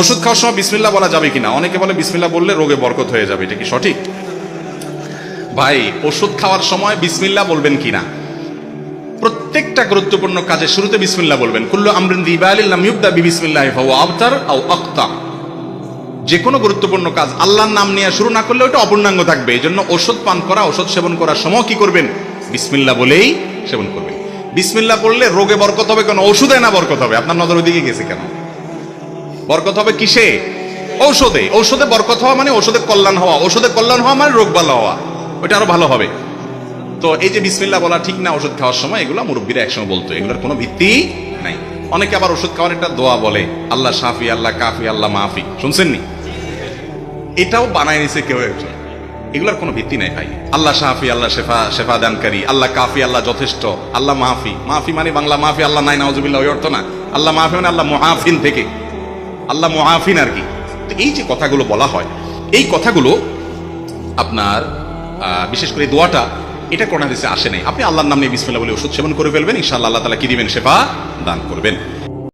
ওষুধ খাওয়ার সময় বিসমিল্লা বলা যাবে কিনা? অনেকে বলে বিসমিল্লা বললে রোগে বরকত হয়ে যাবে, এটা কি সঠিক? ভাই, ওষুধ খাওয়ার সময় বিসমিল্লা বলবেন কিনা? প্রত্যেকটা গুরুত্বপূর্ণ কাজের শুরুতে বিসমিল্লা বলবেন। কুল্লু আমরিন দিবালিল্লাম ইউবদা বিবিসমিল্লাহি ফাহুয়া আবতার আও আক্তা যে কোনো গুরুত্বপূর্ণ কাজ আল্লাহর নাম নিয়ে শুরু না করলে ওটা অপূর্ণাঙ্গ থাকবে। এই জন্য ওষুধ পান করা, ওষুধ সেবন করার সময় কি করবেন? বিসমিল্লা বলেই সেবন করবেন। বিসমিল্লা পড়লে রোগে বরকত হবে কেন? ওষুধে না বরকত হবে? আপনার নজর ওইদিকে গেছে কেন? বরকত হবে কিসে? ঔষধে। ঔষধে বরকত হওয়া মানে ওষুধে কল্যাণ হওয়া। ওষুধে কল্যাণ হওয়া মানে রোগ ভালো হওয়া। ওইটা আরও ভালো হবে। তো এই যে বিসমিল্লা বলা ঠিক না ওষুধ খাওয়ার সময়, এগুলো মুরব্বীরা একসঙ্গে বলতো। এগুলোর কোনো ভিত্তি নাই। অনেকে আবার ওষুধ খাওয়ার একটা দোয়া বলে, আল্লাহ শাফি, আল্লাহ কাফি, আল্লাহ মাহফি শুনছেননি এটাও বানায় নিছে কেউ একজন। এগুলোর কোনো ভিত্তি নাই ভাই। আল্লাহ শাফি, আল্লাহ শেফা শেফা দানকারী, আল্লাহ কাফি, আল্লাহ যথেষ্ট, আল্লাহ মাহফি মাহফি মানে বাংলা মাহফি আল্লাহ নাই নওয়াজুবিল্লাহ ওই অর্থ না। আল্লাহ মাহফি মানে আল্লাহ মহাফিন থেকে। আল্লাহ মহাফিন আর কি। তো এই যে কথাগুলো বলা হয়, এই কথাগুলো আপনার বিশেষ করে দোয়াটা, এটা কোনো দেশে আসে নাই। আপনি আল্লাহর নামে নিয়ে বিসমিল্লাহ বলে ওষুধ সেবন করে ফেলবেন, ইনশাআল্লাহ আল্লাহ তালা কি দিবেন? সেবা দান করবেন।